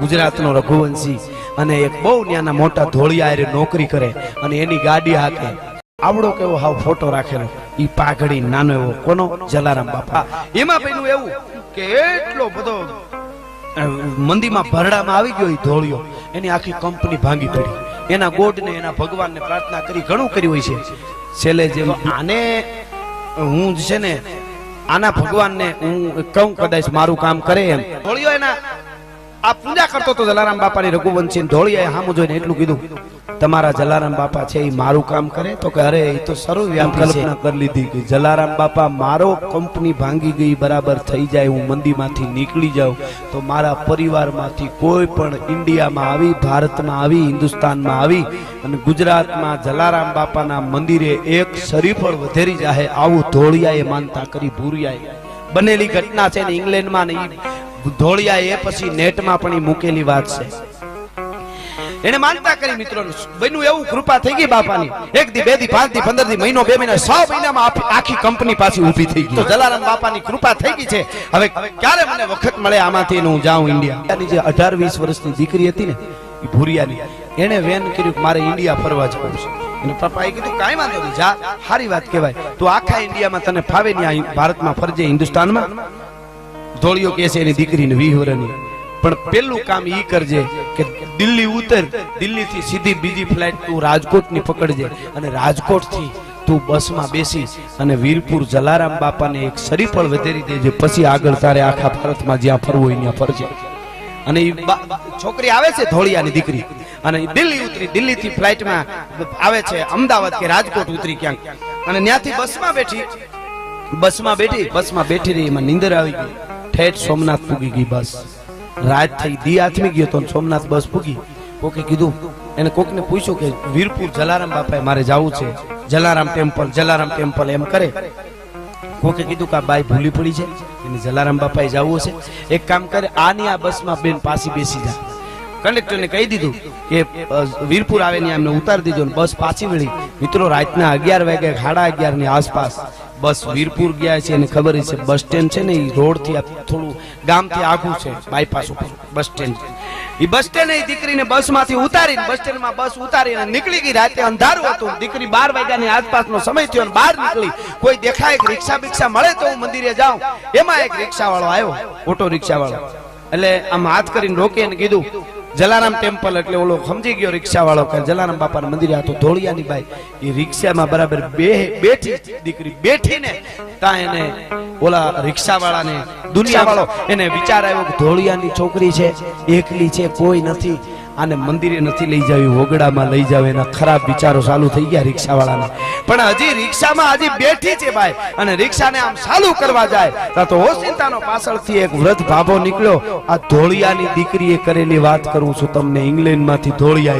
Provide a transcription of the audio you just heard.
ગુજરાતનો રઘુવંશી અને એક બહુ ત્યાંના મોટા ધોળિયા નોકરી કરે અને એની ગાડી હાકે આવડો કેવો હાવ ફોટો રાખેલો. ઈ પાઘડી નાનો એવો કોનો? જલારામ બાપા. એમાં પેલું એવું કે એટલો બધો મંદીમાં ભરડામાં આવી ગયો ઈ ધોળિયો. એની આખી કંપની ભાંગી પડી. એના ગોડને, એના ભગવાનને પ્રાર્થના કરી, ઘણું કર્યું હોય છે. છેલ્લે જેમ આને હું છે ને, આના ભગવાનને હું કહું કદાચ મારું કામ કરે એમ. ધોળિયો એના આ પૂજા કરતો તો જલારામ બાપાની રઘુવંશી ધોળીએ હામું જોઈને એટલું કીધું તમારા જલારામ બાપા છે એ મારું કામ કરે? તો કે અરે એ તો સર્વવ્યાપી કલ્પના કરી લીધી કે જલારામ બાપા મારો કંપની ભાંગી ગઈ બરાબર થઈ જાય હું મંદીમાંથી નીકળી જાઉં. તો મારા પરિવારમાંથી કોઈ પણ ઇન્ડિયામાં આવી ભારતમાં આવી હિન્દુસ્તાનમાં આવી અને ગુજરાતમાં જલારામ બાપાના મંદિરે એક શરીફળ વધેરી જાહે આવું ધોળિયાએ માનતા કરી ભૂરિયાએ. બનેલી ઘટના છે ને ઇંગ્લેન્ડમાં ને ધોળિયા એ પછી નેટમાં પણ મૂકેલી વાત છે. એને માનતા કરી મિત્રો બન્યું એવું કૃપા થઈ ગઈ બાપાની. એક દી, બે દી, પાંચ દી, પંદર દી, મહિનો, બે મહિના, સો મહિનામાં આખી- કંપની પાછી ઊભી થઈ ગઈ. તો જલારામ બાપાની કૃપા થઈ ગઈ છે. હવે ક્યારે મને વખત મળે આમાંથી હું જાઉં ઇન્ડિયા જે અઢાર, વીસ વર્ષની દીકરી હતી ને એ ભૂરિયાની એને વેન કર્યું કે મારે ઇન્ડિયા ફરવા જવું છે. એને પપ્પાએ કીધું, કાંઈ વાંધો નહીં, જા, સારી વાત કહેવાય. તું આખા ઇન્ડિયામાં તને ફાવે આ ભારતમાં ફરજે હિન્દુસ્તાનમાં. ધોળિયો કે છે, એની દીકરીને વીહ પણ પેલું કામ ઈ કરજે કે દિલ્હી ઉતર દિલ્હી થી સીધી બીજી ફ્લાઇટ તું રાજકોટની પકડજે અને રાજકોટથી તું બસમાં બેસી અને વીરપુર જલારામ બાપાને એક સરીફળ વધેરી દેજે, પછી આગળ તારે આખા ભારતમાં જ્યાં ફરવું હોય ત્યાં ફરજે. અને છોકરી આવે છે ધોળિયાની દીકરી અને દિલ્હી ઉતરી દિલ્હી થી ફ્લાઇટમાં આવે છે અમદાવાદ કે રાજકોટ ઉતરી ક્યાંક. અને ત્યાંથી બસમાં બેઠી બસમાં બેઠી બસમાં બેઠી રહી, એમાં નીંદર આવી ગઈ. ઠેઠ સોમનાથ પૂગી ગઈ બસ. રાત થઈ, દી આથમી ગયો તો સોમનાથ બસ પૂગી. કોકે કીધું, એને કોકને પૂછ્યું કે, વીરપુર જલારામ બાપાએ મારે જવું છે? જલારામ ટેમ્પલ જલારામ ટેમ્પલ એમ કરે. કોકે કીધું કે આ બાઈ ભૂલી પડી છે? એને જલારામ બાપાએ જવું છે એક કામ કરે, આની આ બસમાં બેન પાછી બેસી જા. કંડક્ટરને કહી દીધું કે વીરપુર આવે ને એમને ઉતારી દીધો બસ પાછી વળી. મિત્રો, રાતના અગિયાર વાગે સાડા અગિયારની આસપાસ બસ વીરપુર ગયા છે અને ખબર છે બસ સ્ટેન્ડ છે ને એ રોડથી આ થોડું ગામથી આગું છે બાયપાસ ઉપર, બસ સ્ટેન્ડ. એ બસ સ્ટેન્ડ એ દીકરીને બસમાંથી ઉતારીને, બસ સ્ટેન્ડમાં બસ ઉતારીને નીકળી ગઈ, રાતે અંધારું હતું. દીકરી બાર વાગ્યાની આસપાસનો સમય થયો અને બહાર નીકળી. કોઈ દેખાય એક રિક્ષા બિક્ષા મળે તો હું મંદિરે જાઉં. એમાં એક રિક્ષા વાળો આવ્યો, ઓટો રિક્ષા વાળો એટલે આમ હાથ કરીને રોકે અને કીધું જલારામ ટેમ્પલ એટલે ઓલો સમજી ગયો રિક્ષા વાળો કે જલારામ બાપાના મંદિરે આ તો ધોળિયાની બાઈ. એ રિક્ષામાં બરાબર બે, બેઠી દીકરી બેઠીને તા એને ઓલા રિક્ષા વાળાને દુનિયા વાળો એને વિચાર આવ્યો કે ધોળિયાની છોકરી છે, એકલી છે, કોઈ નથી. આને મંદિરે નથી લઈ જાવી, વગડામાં લઈ જાવ, એના ખરાબ વિચારો ચાલુ થઈ ગયા રિક્ષા વાળાને પણ હજી રિક્ષામાં હજી બેઠી છે ભાઈ, અને રિક્ષાને આમ ચાલુ કરવા જાય. તો ઓસિંતાનો પાછળથી એક વૃદ્ધ ભાભો નીકળ્યો. આ ધોળિયાની દીકરીએ કરેલી વાત કરું છું તમને, ઇંગ્લેન્ડમાંથી ધોળિયાએ.